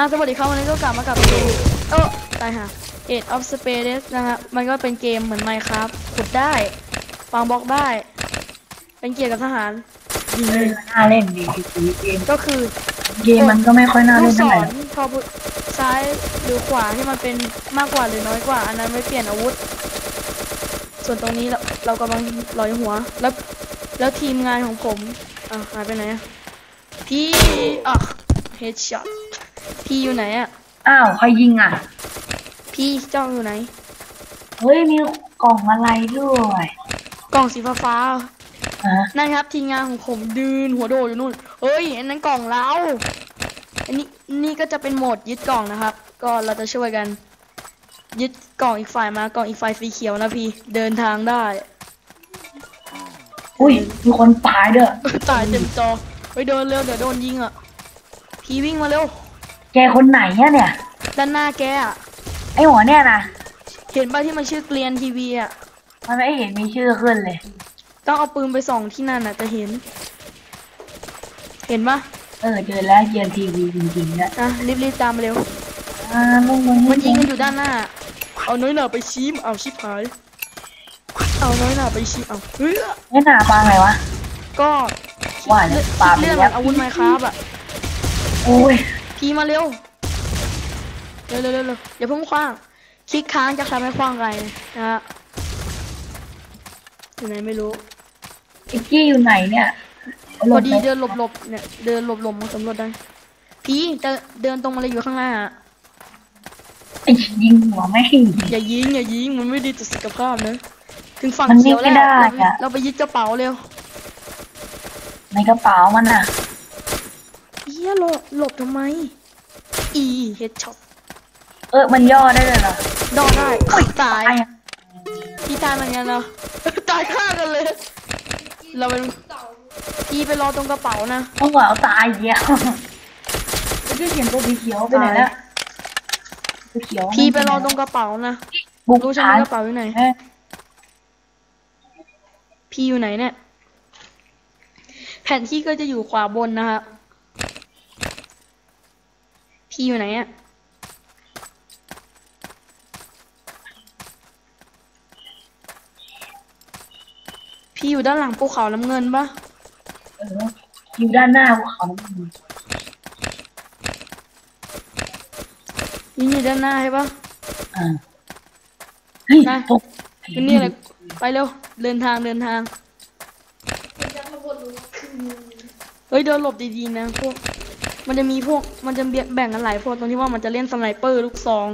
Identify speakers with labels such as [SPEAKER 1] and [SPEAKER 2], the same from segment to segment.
[SPEAKER 1] อะสวัสดีครับวันนี้ก็กลับมากับเกมเออตายฮะ Age of Space นะฮะมันก็เป็นเกมเหมือน Minecraft ขุดได้วางบล็อกได้ เป็นเกี่ยวกับทหารยิง
[SPEAKER 2] เล่นน่าเล่นดีทีเกม
[SPEAKER 1] ก็คือ
[SPEAKER 2] เกมมันก็ไม่ค่อยน่า
[SPEAKER 1] ลู
[SPEAKER 2] เล่
[SPEAKER 1] ก
[SPEAKER 2] น
[SPEAKER 1] ศ
[SPEAKER 2] เท่าไหร่
[SPEAKER 1] รพอบุซ้ายหรือขวาที่มันเป็นมากกว่าหรือน้อยกว่า อันนั้นไว้เปลี่ยนอาวุธ ส่วนตรงนี้เราเรากำลังลอยหัวแล้ว แล้วทีมงานของผมอะหายไปไหนอะพี่อะเฮดช็อต พี่อยู่ไหนอะ
[SPEAKER 2] อ้าวใครยิงอะ
[SPEAKER 1] พี่เจ้าอยู่ไหน
[SPEAKER 2] เฮ้ยมีกล่องอะไรด้วย
[SPEAKER 1] กล่องสีฟ้า
[SPEAKER 2] ฮะ
[SPEAKER 1] ๆนั่นครับทีมงานของผมดืนหัวโดดอยู่นู่น เฮ้ยอันนั้นกล่องเราอันนี้นี่ก็จะเป็นโหมดยึดกล่องนะครับ ก็เราจะช่วยกัน ยึดกล่องอีกฝ่ายมากล่องอีกฝ่ายสีเขียวนะพี่เดินทางได้
[SPEAKER 2] อุ้ยมีคนตายด้วย
[SPEAKER 1] ตายเต็มจอไปเดินเร็วเดี๋ยวโดนยิงอะ พี่วิ่งมาเร็ว
[SPEAKER 2] แกคนไหนอะเนี่ย
[SPEAKER 1] ด้านหน้าแกอะ
[SPEAKER 2] ไอหัวเนี่ยนะ
[SPEAKER 1] เห็นป่ะที่มันชื่อเกลียนทีวีอะ
[SPEAKER 2] มันไม่เห็นมีชื่อขึ้นเลย
[SPEAKER 1] ต้องเอาปืนไปส่องที่นั่นอะจะเห็น เห็นปะ
[SPEAKER 2] เออเจอแล้วเกียนทีวีจริงๆนะ
[SPEAKER 1] อะรีบๆตามมาเร็ว
[SPEAKER 2] อ่ามึงมึง
[SPEAKER 1] มันยิงกันอยู่ด้านหน้า เอาน้อยหนาไปชิมเอาชิบหาย เอาน้อยหนาไปชิมเอาเฮ้ย
[SPEAKER 2] ไม่น่าปาไงวะ
[SPEAKER 1] ก็
[SPEAKER 2] ว่าเนี่ยปาไป
[SPEAKER 1] เลื่อน
[SPEAKER 2] แล้
[SPEAKER 1] มั
[SPEAKER 2] ว
[SPEAKER 1] นอาวุธไมครับอะ
[SPEAKER 2] โอ้ย
[SPEAKER 1] พีมาเร็วเร็ว เร็วเร็วเร็วอย่าเพิ่งคว้าง คลิกค้างจะทำให้คว้างไรนะฮะอยู่ไหนไม่รู้
[SPEAKER 2] ไอ้กี้อยู่ไหนเนี่ย
[SPEAKER 1] พอดี
[SPEAKER 2] หลบ
[SPEAKER 1] เดินหลบหลบๆเนี่ยเดินหลบหลบๆมาสำรวจได้ พี่เดินเดินตรงมาเลยอยู่ข้างหน้าอะ
[SPEAKER 2] ไอ้ยิงหัวไม่ง
[SPEAKER 1] อย่ายิงอย่ายิงมันไม่ดีต่อสุขภาพนะถึงฝั่ง
[SPEAKER 2] มัน
[SPEAKER 1] เขียวแล้ว
[SPEAKER 2] ไม่ได้
[SPEAKER 1] เราไป
[SPEAKER 2] อะ
[SPEAKER 1] เราไปยึดกระเป๋าเร็ว
[SPEAKER 2] ในกระเป๋ามันอะ
[SPEAKER 1] เฮียหลบหลบทำไม อีเฮดช็อต
[SPEAKER 2] เออ มันย่อได้เลยเหรอ
[SPEAKER 1] ดอได้ตาย
[SPEAKER 2] ตายอะ
[SPEAKER 1] พี่ตายเหมือนกันเนาะ ตายข้างกันเลย เราเป็นพี่ไปรอตรงกระเป๋านะ
[SPEAKER 2] ต้องว่าเอาตายเหี้ยไอ้ที่เขียนตัวสีเขียวไปไหนแล้วสีเขียว
[SPEAKER 1] พี่ไปรอตรงกระเป๋านะ
[SPEAKER 2] บุก
[SPEAKER 1] รู้ใช่ไหม
[SPEAKER 2] ฐาน
[SPEAKER 1] กระเป๋าอยู่ไหน
[SPEAKER 2] เอ้ย
[SPEAKER 1] พี่อยู่ไหนเนี่ย แผนที่ก็จะอยู่ขวาบนนะครับ พี่อยู่ไหนอะพี่อยู่ด้านหลังภูเขาน้ำเงินปะ
[SPEAKER 2] เอออยู่ด้านหน้าภูเขาน้ำเงิน
[SPEAKER 1] นี่อยู่ด้านหน้าใช่ปะ
[SPEAKER 2] อ่าเฮ้ย
[SPEAKER 1] นะ
[SPEAKER 2] ตก
[SPEAKER 1] คือนี่เลยไปเร็ว เดินทางเดินทาง เฮ้ยเดินหลบดีๆนะพวก มันจะมีพวกมันจะแบ่งกันหลายพวกตรงที่ว่ามันจะเล่นสไนเปอร์ลูกซอง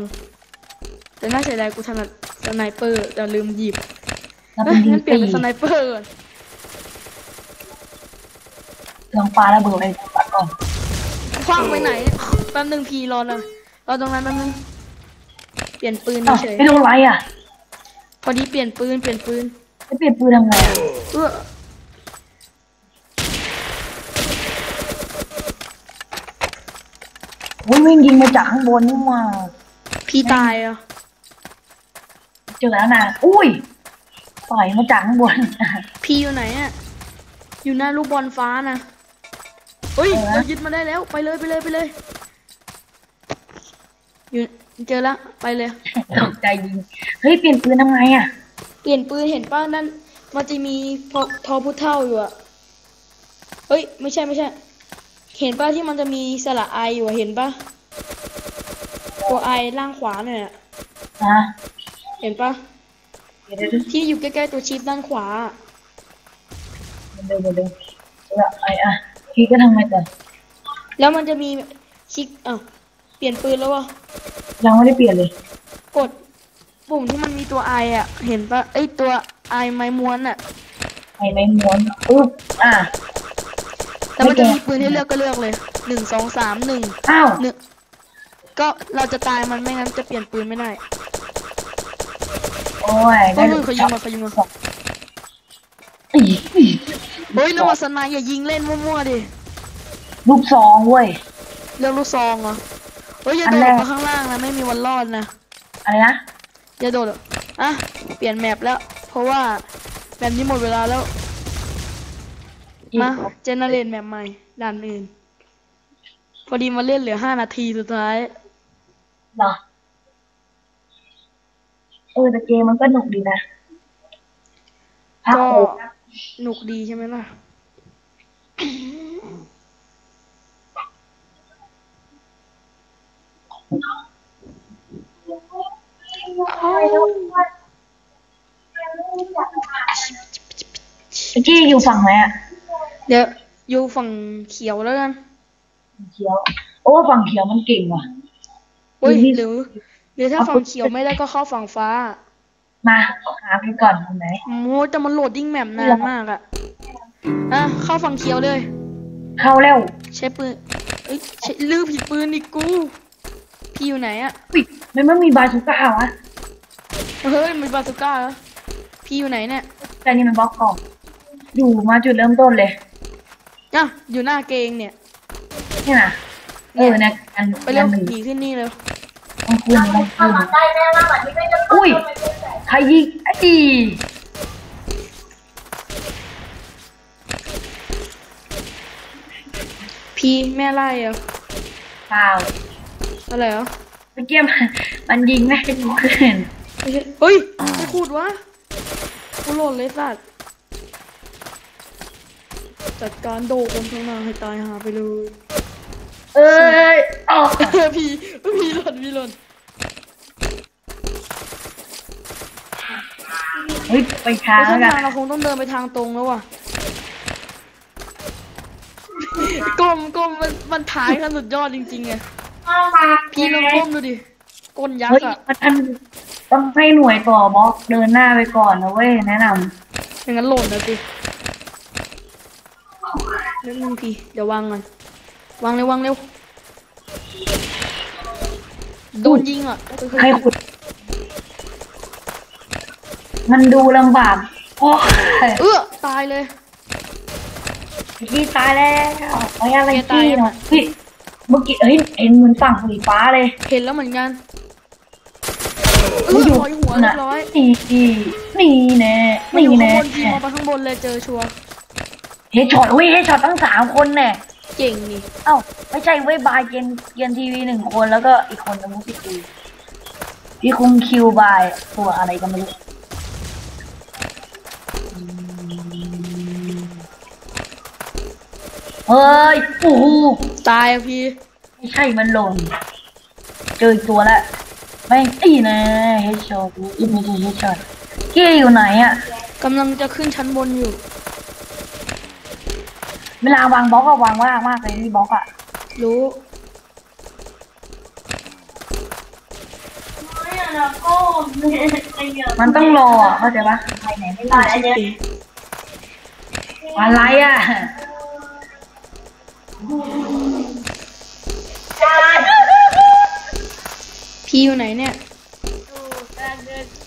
[SPEAKER 1] แต่น่าเสียดายกูถนัดสไนเปอร์แต่ลืมหยิบ
[SPEAKER 2] เรา
[SPEAKER 1] เอ้
[SPEAKER 2] เป็น
[SPEAKER 1] ย
[SPEAKER 2] ดี
[SPEAKER 1] งั้นเปลี่ยน
[SPEAKER 2] ตี
[SPEAKER 1] เป็นสไนเปอร์ก่อน
[SPEAKER 2] ลองปาระเบิดไปก่อน
[SPEAKER 1] คว้างไปไหนแป๊บนึงพีรอหน่อยรอตรงนั้นแป๊บนึงเปลี่ยนปืน
[SPEAKER 2] อ้าว
[SPEAKER 1] เฉย
[SPEAKER 2] ไม่โดนไรอะ
[SPEAKER 1] ๆพอดีเปลี่ยนปืนเปลี่ยนปืน
[SPEAKER 2] จะเปลี่ยนปืนทำไงอะ
[SPEAKER 1] เออ
[SPEAKER 2] วิ่งวิ่งยิงมาจากข้างบนนี่มา
[SPEAKER 1] พี่ตายอะ
[SPEAKER 2] เจอแล้วนะอุ้ยต่อยมาจากข้างบน
[SPEAKER 1] พี่อยู่ไหนอะอยู่หน้าลูกบอลฟ้านะเฮ้ย
[SPEAKER 2] เออ
[SPEAKER 1] เรายึดมาได้แล้วไปเลยไปเลยไปเลยอยู่เจอแล้วไปเลย
[SPEAKER 2] ตกใจยิงเฮ้ยเปลี่ยนปืนทำไงอะ
[SPEAKER 1] เปลี่ยนปืนเห็นป้านั่นมันจะมีทอทอพุเท่าอยู่อะเฮ้ยไม่ใช่ไม่ใช่ เห็นป้าที่มันจะมีสระไออยู่อะเห็นป้าตัวไอล่างขวาเนี่ยอะ
[SPEAKER 2] นะ
[SPEAKER 1] เห็นป้า
[SPEAKER 2] เดี๋ยวเดี๋ยวเดี๋ยว
[SPEAKER 1] ที่อยู่ใกล้ๆตัวชิปด้านขวาอะ
[SPEAKER 2] เดี๋ยวเดี๋ยวเดี๋ยวเดี๋ยวไอ้อะพี่ก็ทำไงต่อ
[SPEAKER 1] แล้วมันจะมีคลิกอะเปลี่ยนปืนแล้ววะ
[SPEAKER 2] ยังไม่ได้เปลี่ยนเลย
[SPEAKER 1] กดปุ่มที่มันมีตัวไออะเห็นป้าเอ้ยตัวไอไม้ม้วนอะ
[SPEAKER 2] ไอ้ในม้วนปุ๊บอะ
[SPEAKER 1] แล้วมันจะ
[SPEAKER 2] ไม่
[SPEAKER 1] มี
[SPEAKER 2] แกะ
[SPEAKER 1] ปืนให้เลือกก็เลือกเลยหนึ่งสองสามหนึ่ง
[SPEAKER 2] อ้าว
[SPEAKER 1] หนึ่งก็เราจะตายมันไม่งั้นจะเปลี่ยนปืนไม่ได้
[SPEAKER 2] โอ้ย
[SPEAKER 1] เฮ้ยเขายิงมาเขายิงมา
[SPEAKER 2] อีอี
[SPEAKER 1] เฮ้ยนวัสนายอย่ายิงเล่นมั่วๆดิ
[SPEAKER 2] ลูกซองเว้ย
[SPEAKER 1] เรื่องลูกซองเหรอเฮ้ยอย่า
[SPEAKER 2] อั
[SPEAKER 1] โด
[SPEAKER 2] น
[SPEAKER 1] ด
[SPEAKER 2] แรก
[SPEAKER 1] มาข้างล่างนะไม่มีวันรอดนะ
[SPEAKER 2] อะไรนะ
[SPEAKER 1] อย่าโดดอะเปลี่ยนแมปแล้ว เพราะว่าแบบนี้หมดเวลาแล้ว มาเจเนเรตแมปใหม่ด่านอื่น พอดีมาเล่นเหลือห้านาทีสุดท้าย
[SPEAKER 2] เหรอเออแต่เกมมันก็หนุกดีนะพัก
[SPEAKER 1] ก็
[SPEAKER 2] โขก
[SPEAKER 1] หนุกดีใช่ไหมล่ะ
[SPEAKER 2] เมื่อกี้อยู่ฝั่งไหนอะ
[SPEAKER 1] เดี๋ยวอยู่ฝั่งเขียวแล้วกัน
[SPEAKER 2] เขียว โอ้ฝั่งเขียวมันเก่งว่ะ
[SPEAKER 1] เฮ้ย
[SPEAKER 2] นี่
[SPEAKER 1] หรือหรือถ้าฝั่งเขียวไม่ได้ก็เข้าฝั่งฟ้า
[SPEAKER 2] มาหาไปก่อนตรงไหน
[SPEAKER 1] โอ้แต่มันโหลดดิ้งแมปนานมากอะอะเข้าฝั่งเขียวเลย
[SPEAKER 2] เข้าแล้ว
[SPEAKER 1] ใช้ปืนเอ้ยใช้ลือผิดปืนอีกกู พี่อยู่ไหนอะ
[SPEAKER 2] อุ๊ยมันไม่มีบาซูก้าวะ
[SPEAKER 1] เฮ้ยมีบาซูก้าแล้วพี่อยู่ไหนเนี่ย
[SPEAKER 2] แต่นี่มันบล็อกกล่องอยู่มาจุดเริ่มต้นเลย
[SPEAKER 1] อะอยู่หน้าเกงเนี่ย
[SPEAKER 2] นี่นะเออเนี่ยอัน
[SPEAKER 1] ไปเร็ว
[SPEAKER 2] อันหนึ่ง
[SPEAKER 1] หนีขึ้นนี่เร็ว
[SPEAKER 2] ต้องคืนต้องคืนอุ้ยใครยิงไอ้อี
[SPEAKER 1] พี่แม่ไล่เหรอ
[SPEAKER 2] เปล่า
[SPEAKER 1] อะไรเหรอ
[SPEAKER 2] เมื่อกี้มันมันยิงแม่ให้กูขึ้น
[SPEAKER 1] ไม่ใช่เฮ้ยไม่พูดวะกูโหลดเลยสัตว์ จัดการโดคนข้างหน้าให้ตายหาไปเลย
[SPEAKER 2] เอ้ยอ๋อ
[SPEAKER 1] พี่พี่หล่นพี่หล่น
[SPEAKER 2] เฮ้ยไปช้า
[SPEAKER 1] เส้
[SPEAKER 2] แล้ว
[SPEAKER 1] น
[SPEAKER 2] กัน
[SPEAKER 1] ทางเราคงต้องเดินไปทางตรงแล้วว่ะก้มก้มมันมันถ่ายกันสุดยอดจริงๆไงพี่ลองก้มดูดิก้นยัก
[SPEAKER 2] เฮ้ย
[SPEAKER 1] ษ์อะ
[SPEAKER 2] มันต้องให้หน่วยต่อบล็อกเดินหน้าไปก่อนนะเว้ยแนะน
[SPEAKER 1] อย่างนั้นหล่นนะสิ เดี๋ยวนึงพี่เดี๋ยววางก่อนวางเร็ววางเร็วโดนยิงอะำ
[SPEAKER 2] ให้ขุด มันดูลำบากโอ้ย
[SPEAKER 1] เออตายเลย
[SPEAKER 2] พี่ตายแล้วไอ้อะไร
[SPEAKER 1] แกตาย
[SPEAKER 2] พี่
[SPEAKER 1] ยัง
[SPEAKER 2] เนาะ
[SPEAKER 1] อะ
[SPEAKER 2] พี่เมื่อกี้เฮ้ยเห็นเหมือนฝั่งสีฟ้าเลย
[SPEAKER 1] เห็นแล้วเหมือนกันเอ
[SPEAKER 2] มัน
[SPEAKER 1] อ
[SPEAKER 2] อยู่
[SPEAKER 1] ลอยหัวเรียบร้อย
[SPEAKER 2] นี่นี่นี่แน่
[SPEAKER 1] มันอ
[SPEAKER 2] นี่
[SPEAKER 1] ยู่ข้าง
[SPEAKER 2] แน่
[SPEAKER 1] บนทีมองไปข้างบนเลยเจอชัวร์
[SPEAKER 2] เฮดช็อตเว้ยเฮดช็อตตั้งสามคนแน่
[SPEAKER 1] เก่งนี่
[SPEAKER 2] เอ้าไม่ใช่เว้ยบายเกนเกนทีวีหนึ่งคนแล้วก็อีกคนนึงมุสิกีพี่คุมคิวบายตัวอะไรก็ไม่รู้เฮ้ยโอ้โห
[SPEAKER 1] ตายอะพี่
[SPEAKER 2] ไม่ใช่มันหล่นเจออีกตัวแล้วแม่งตีนะเฮดช็อตอีกไม่ใช่เฮดช็อตเกี้อยู่ไหนอะ
[SPEAKER 1] กำลังจะขึ้นชั้นบนอยู่
[SPEAKER 2] เวลาวางบล็อกอะวางว่างมากเลยที่บล็อกอะ
[SPEAKER 1] รู้
[SPEAKER 2] มันต้องรออะเข้าใจปะไปไหนไม่ได้อะไรอะ
[SPEAKER 1] พี่อยู่ไหนเนี่ย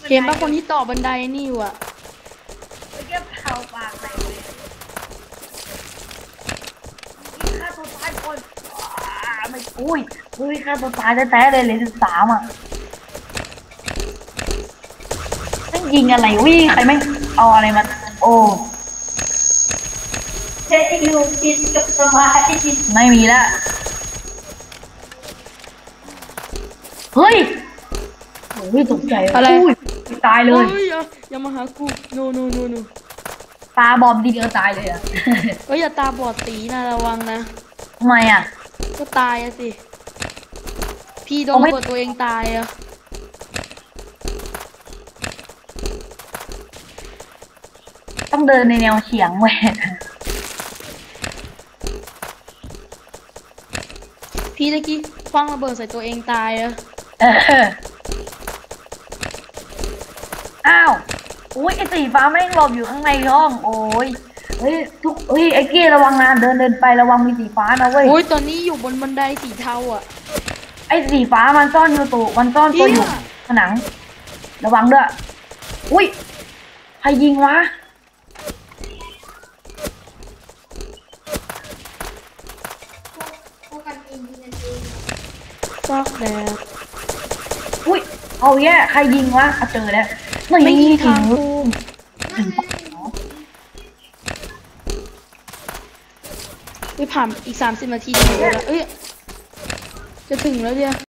[SPEAKER 1] เห็นปะคนที่ต่อบันไดนี่อยู่อะ
[SPEAKER 2] เก็บเข่าปากไหนเลยฆ่าตัวตายคน ไม่อุ้ยอุ้ยฆ่าตัวตายแท้ๆเลยเลยสิบสามอะไม่งยิงอะไรวิ่งใครไม่งเอาอะไรมาโอ้ไม่มีละเฮ้ยโอ้ยตกใจ
[SPEAKER 1] อะไร
[SPEAKER 2] ยตายเลย
[SPEAKER 1] เฮ้ยอย่าอย่ามาหากู no no no no
[SPEAKER 2] ปลาบอมทีเดียวตายเลยอะ
[SPEAKER 1] เฮ้ยอย่าตาบอดตีนะระวังนะ
[SPEAKER 2] ทำไมอะ
[SPEAKER 1] ก็ตายอะสิ พี่โดน
[SPEAKER 2] เอาไม่
[SPEAKER 1] กดตัวเองตายอะ
[SPEAKER 2] ต้องเดินในแนวเฉียงเว้ย
[SPEAKER 1] พี่ตะกี้คว้างระเบิดใส่ตัวเองตายอะ
[SPEAKER 2] เอออ้าว อุ้ยไอสีฟ้าแม่งหลบอยู่ข้างในห้อง โอ้ย เฮ้ยทุกเฮ้ยไอ้เกี้ระวังนะเดินเดินไประวังมีสีฟ้านะเว้ย
[SPEAKER 1] โอ้ยตอนนี้อยู่บนบันไดสีเทาอะ
[SPEAKER 2] ไอ้สีฟ้ามันซ่อนอยู่ตัวมันซ่อนตัวอยู่
[SPEAKER 1] เหี้ย
[SPEAKER 2] ผนัง ระวังด้วย อุ้ยใครยิงวะ
[SPEAKER 1] ฟอกแดด
[SPEAKER 2] อุ้ยเอาแย่ใครยิงวะอะเจอแล้ว
[SPEAKER 1] ไม่มีทาง
[SPEAKER 2] ถึ
[SPEAKER 1] กู ผ่านอีกสามสิบนาทีถึงแล้วเอ้ยจะถึงแล้วเนี่ย